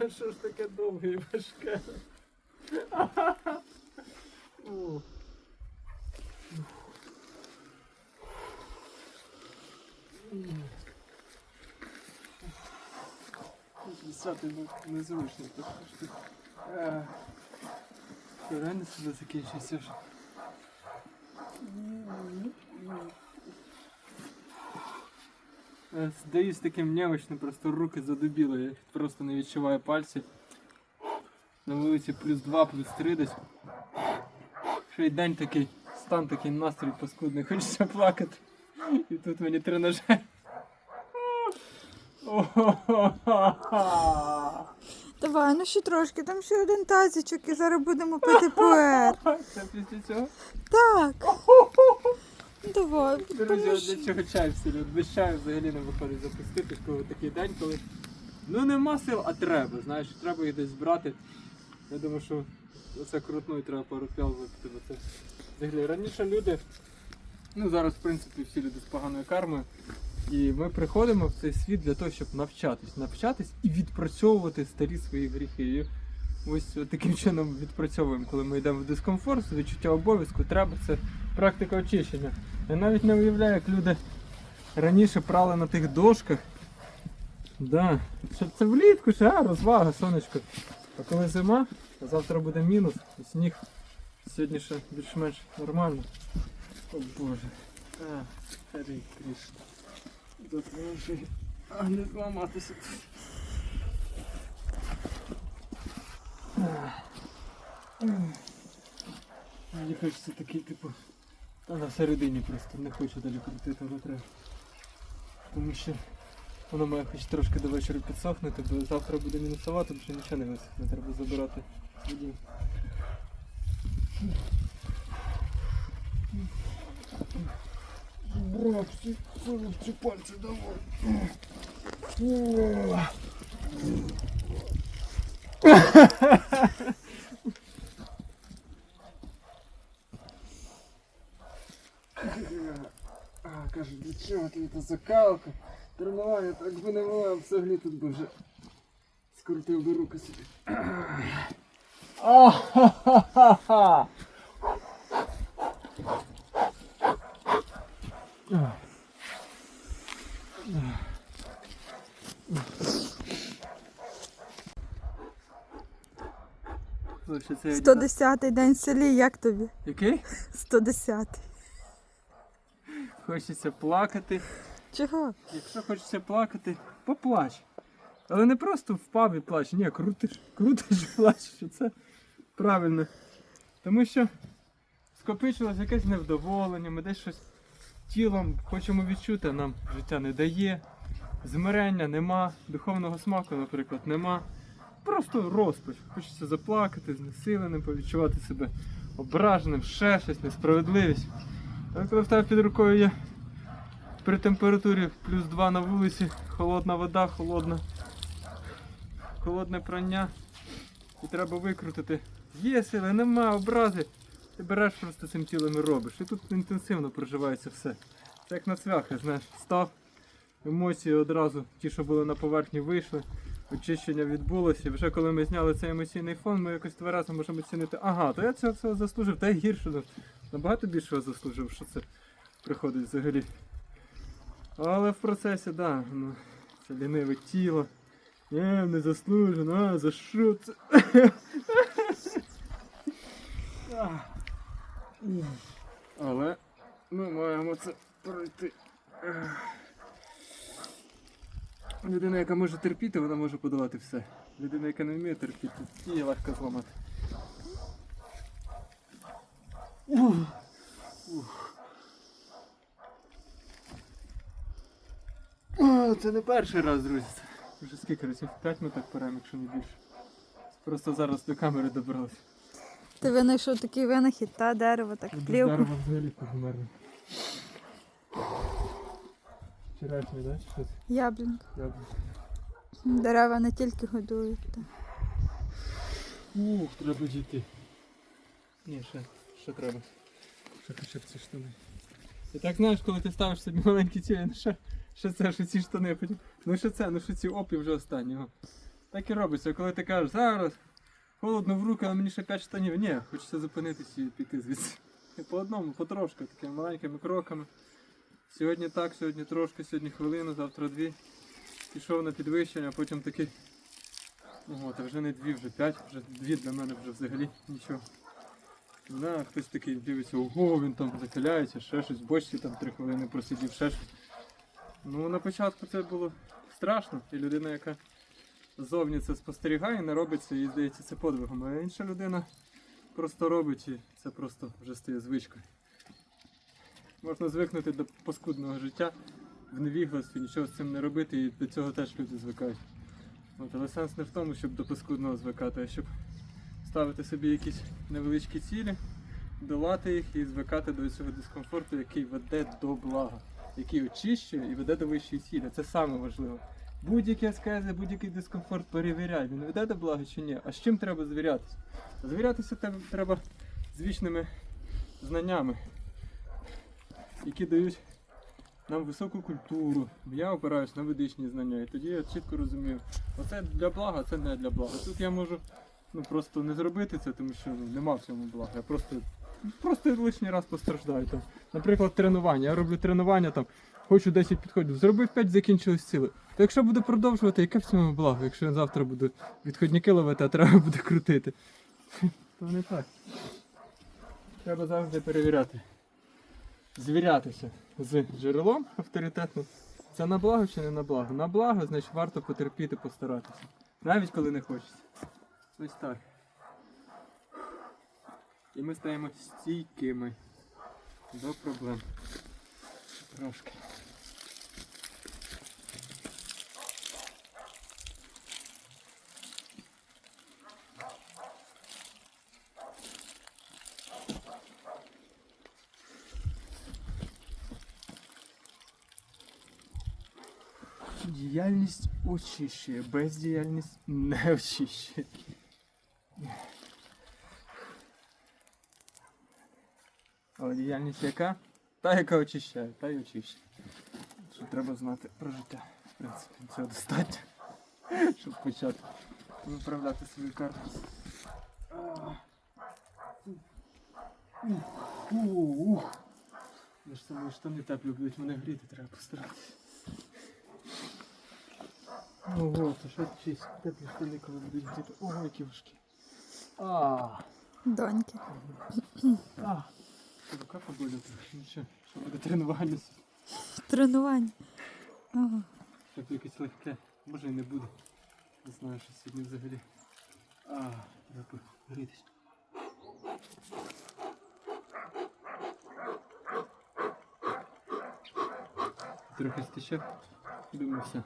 Що ж таке довге і важке? Ну, незручно, так що. Е, реально сюди закінчується вже. Здаюсь таким немощним, просто руки задубіли, я просто не відчуваю пальців. На вулиці плюс 2, плюс 3 десь. Ще й день такий, стан такий настрій паскудний, хочеться плакати. І тут мені тренажер. Давай, ну ще трошки, там ще один тазичок і зараз будемо пити поет. Це після цього? Так. Давай, Друзі, от для чого чай всі люди? Без чаю взагалі не виходить запустити, коли такий день, коли ну нема сил, а треба. Знаєш, треба їх десь збрати. Я думаю, що оце крутною треба пару п'ял випити, бо це взагалі раніше люди, ну зараз в принципі всі люди з поганою кармою. І ми приходимо в цей світ для того, щоб навчатись, навчатись і відпрацьовувати старі свої гріхи. Ось таким чином відпрацьовуємо, коли ми йдемо в дискомфорт, відчуття обов'язку, треба це практика очищення. Я навіть не уявляю, як люди раніше прали на тих дошках. Да. Щоб це влітку, ще а, розвага, сонечко. А коли зима, а завтра буде мінус, і сніг. Сьогодні ще більш-менш нормально. О боже. А. Допоможи. А не зламатися. Мені хочеться такий, типу. Та на середині просто не хочу далі крутити, але треба. Тому що воно має хоч трошки до вечора підсохнути, бо завтра буде мінусова, тут вже нічого не висохне, треба забирати водій. Брат, ці, ці пальці давай. Каже, для чого тобі та закалка? Тренування так би не було, взагалі тут би вже скрутив би руки собі. А-ха-ха-ха-ха! Слушай, це 110-й день в селі, як тобі? Який? 110-й. Хочеться плакати. Чого? Якщо хочеться плакати, поплач. Але не просто впав і плач. Ні, крутиш, крутиш і плачеш. І Це правильно. Тому що скопичилось якесь невдоволення, ми десь щось тілом хочемо відчути, а нам життя не дає. Змирення нема, духовного смаку, наприклад, нема. Просто розпач. Хочеться заплакати, знесиленим, повідчувати себе ображеним, ще щось, несправедливість. Але коли в тебе під рукою є при температурі плюс 2 на вулиці, холодна вода, холодна, холодне прання. І треба викрутити. Є сили, нема, образи. Ти береш просто цим тілом і робиш. І тут інтенсивно проживається все. Це як на цвяхи, знаєш, став, емоції одразу, ті, що були на поверхні, вийшли. Очищення відбулося. Вже коли ми зняли цей емоційний фон, ми якось тверезо можемо оцінити, ага, то я цього всього заслужив, та й гірше. ну, Набагато більшого заслужив, що це приходить взагалі. Але в процесі, так, да, ну, це ліниве тіло. Не, не заслужено, а за що це? Але ми маємо це пройти. Людина, яка може терпіти, вона може подолати все. Людина, яка не вміє терпіти, її легко зламати. Ух. Ух. О, Це не перший раз, друзі. Вже скільки разів? П'ять ми так перемо, якщо не більше. Просто зараз до камери добралися. Ти винайшов такий винахід, та дерево, так, плівку. дерева взагалі погумерли. Вчорашній, да? Щось? Яблунька. Яблуко. Дерева не тільки годують. Та. Ух, треба дійти. Ні, ще, ще треба. Ще хоча б ці штани. І так знаєш, коли ти ставиш собі маленькі цілі, ну ще, ще це, ще ці штани, потім. Ну ще це, ну ще ці оп і вже останні. Так і робиться, коли ти кажеш, зараз холодно в руки, але мені ще 5 штанів. Ні, хочеться зупинитися і піти звідси. І по одному, потрошки, такими маленькими кроками. Сьогодні так, сьогодні трошки, сьогодні хвилину, завтра дві. Пішов на підвищення, а потім такий. Ого, та вже не дві, вже п'ять, вже дві для мене вже взагалі нічого. Да, хтось такий дивиться, ого, він там закаляється, ще щось, в бочці там три хвилини просидів, ще щось. Ну, на початку це було страшно, і людина, яка ззовні це спостерігає, не робить це і здається це подвигом. А інша людина просто робить і це просто вже стає звичкою. Можна звикнути до паскудного життя в невігластві, нічого з цим не робити, і до цього теж люди звикають. От, але сенс не в тому, щоб до паскудного звикати, а щоб ставити собі якісь невеличкі цілі, долати їх і звикати до цього дискомфорту, який веде до блага, який очищує і веде до вищої цілі. Це саме важливо. Будь-які аскези, будь-який дискомфорт перевіряй, він веде до блага чи ні. А з чим треба звірятися? Звірятися треба з вічними знаннями, які дають нам високу культуру. Я опираюсь на ведичні знання, і тоді я чітко розумію, оце для блага, це не для блага. Тут я можу ну, просто не зробити це, тому що ну, нема в цьому блага. Я просто, просто лишній раз постраждаю. Там. Наприклад, тренування. Я роблю тренування там. Хочу 10 підходів. Зробив 5, закінчились сили. То якщо буду продовжувати, яке в цьому благо? Якщо я завтра буду відходники ловити, а треба буде крутити. То не так. Треба завжди перевіряти. Звірятися з джерелом авторитетним. Це на благо чи не на благо? На благо, значить варто потерпіти, постаратися. Навіть коли не хочеться. Ось так. І ми стаємо стійкими до проблем. Трошки. Діяльність очищує, бездіяльність не очищує. Але діяльність яка? Та, яка очищає, та й очищує. Що треба знати про життя. В принципі, цього достатньо, щоб почати виправляти свою карту. Ух, ух. Я ж саме штани теплі будуть мене гріти, треба постаратися. Ого, то що чись, теплі штани, коли будуть гріти. Ого, які важкі. А, Доньки. а. Рука поболіла трохи. Ну що, буде тренування? Тренування. Ага. Щоб якесь легке. Може і не буде. Не знаю, що сьогодні взагалі. А, треба грітись. Трохи стече. Думаю, все.